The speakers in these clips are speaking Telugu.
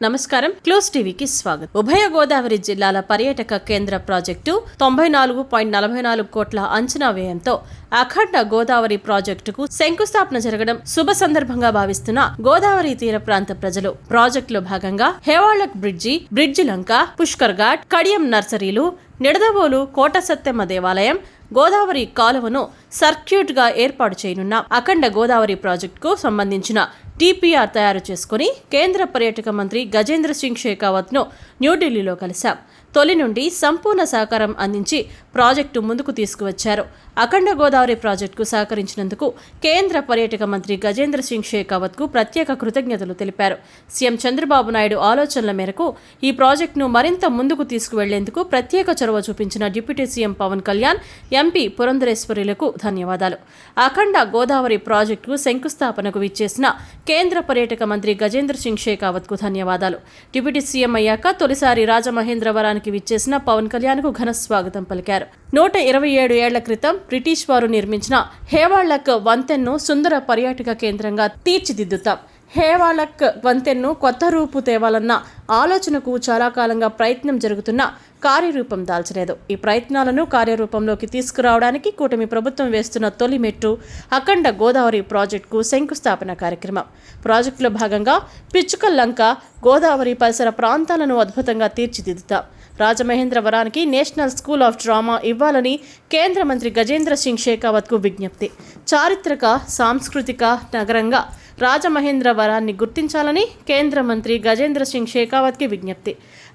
నమస్కారం. క్లోజ్ టీవీకి స్వాగతం. ఉభయ గోదావరి జిల్లాల పర్యాటక కేంద్ర ప్రాజెక్టు తొంభై నాలుగు పాయింట్ నలభై నాలుగు కోట్ల అంచనా వ్యయంతో అఖండ గోదావరి ప్రాజెక్టుకు శంకుస్థాపన జరగడం శుభ సందర్భంగా భావిస్తున్న గోదావరి తీర ప్రాంత ప్రజలు. ప్రాజెక్టులో భాగంగా హేవాళక్ బ్రిడ్జి బ్రిడ్జి లంక పుష్కర్ ఘాట్ కడియం నర్సరీలు నిడదవోలు కోట సత్యమ్మ దేవాలయం గోదావరి కాలువను సర్క్యూట్గా ఏర్పాటు చేయనున్న అఖండ గోదావరి ప్రాజెక్టుకు సంబంధించిన టీపీఆర్ తయారు చేసుకుని కేంద్ర పర్యాటక మంత్రి గజేంద్ర సింగ్ షేకావత్ను న్యూఢిల్లీలో కలిశాం. తొలి నుండి సంపూర్ణ సహకారం అందించి ప్రాజెక్టు ముందుకు తీసుకువచ్చారు. అఖండ గోదావరి ప్రాజెక్టుకు సహకరించినందుకు కేంద్ర పర్యాటక మంత్రి గజేంద్ర సింగ్ షేకావత్కు ప్రత్యేక కృతజ్ఞతలు తెలిపారు. సీఎం చంద్రబాబు నాయుడు ఆలోచనల మేరకు ఈ ప్రాజెక్టును మరింత ముందుకు తీసుకువెళ్ళేందుకు ప్రత్యేక చొరవ చూపించిన deputy CM Pawan Kalyan MP పురంధరేశ్వరులకు ధన్యవాదాలు. అఖండ గోదావరి ప్రాజెక్టుకు శంకుస్థాపనకు విచ్చేసిన కేంద్ర పర్యాటక మంత్రి గజేంద్ర సింగ్ షేకావత్కు ధన్యవాదాలు. డిప్యూటీ సీఎం అయ్యాక తొలిసారి రాజమహేంద్రవరానికి విచ్చేసిన పవన్ కళ్యాణ్కు ఘన స్వాగతం పలికారు. నూట ఇరవై ఏడు ఏళ్ళ క్రితం బ్రిటిష్ వారు నిర్మించిన హేవాళ్ళక్ వంతెన్ను సుందర పర్యాటక కేంద్రంగా తీర్చిదిద్దుతాం. హేవాళక్ వంతెన్ను కొత్త రూపు తేవాలన్న ఆలోచనకు చాలా కాలంగా ప్రయత్నం జరుగుతున్న కార్యరూపం దాల్చలేదు. ఈ ప్రయత్నాలను కార్యరూపంలోకి తీసుకురావడానికి కూటమి ప్రభుత్వం వేస్తున్న తొలి మెట్టు అఖండ గోదావరి ప్రాజెక్టుకు శంకుస్థాపన కార్యక్రమం. ప్రాజెక్టులో భాగంగా పిచ్చుకల్లంక గోదావరి పరిసర ప్రాంతాలను అద్భుతంగా తీర్చిదిద్దుతాం. రాజమహేంద్రవరానికి నేషనల్ స్కూల్ ఆఫ్ డ్రామా ఇవ్వాలని కేంద్ర మంత్రి గజేంద్ర సింగ్ షేకావత్కు విజ్ఞప్తి. చారిత్రక సాంస్కృతిక నగరంగా రాజమహేంద్రవరాన్ని గుర్తించాలని కేంద్ర మంత్రి గజేంద్ర సింగ్ షేకావత్కి విజ్ఞప్తి.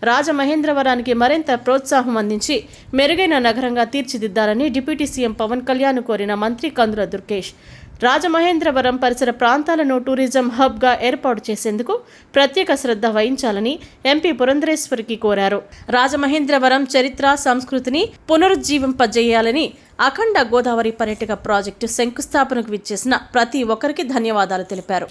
రాజమహేంద్రవరానికి మరింత ప్రోత్సాహం అందించి మెరుగైన నగరంగా తీర్చిదిద్దాలని డిప్యూటీ సీఎం పవన్ కళ్యాణ్ కోరిన మంత్రి కందుల దుర్గేష్. రాజమహేంద్రవరం పరిసర ప్రాంతాలను టూరిజం హబ్గా ఏర్పాటు చేసేందుకు ప్రత్యేక శ్రద్ధ వహించాలని ఎంపీ పురంధరేశ్వరికి కోరారు. రాజమహేంద్రవరం చరిత్ర సంస్కృతిని పునరుజ్జీవింపజేయాలని అఖండ గోదావరి పర్యటక ప్రాజెక్టు శంకుస్థాపనకు విచ్చేసిన ప్రతి ఒక్కరికి ధన్యవాదాలు తెలిపారు.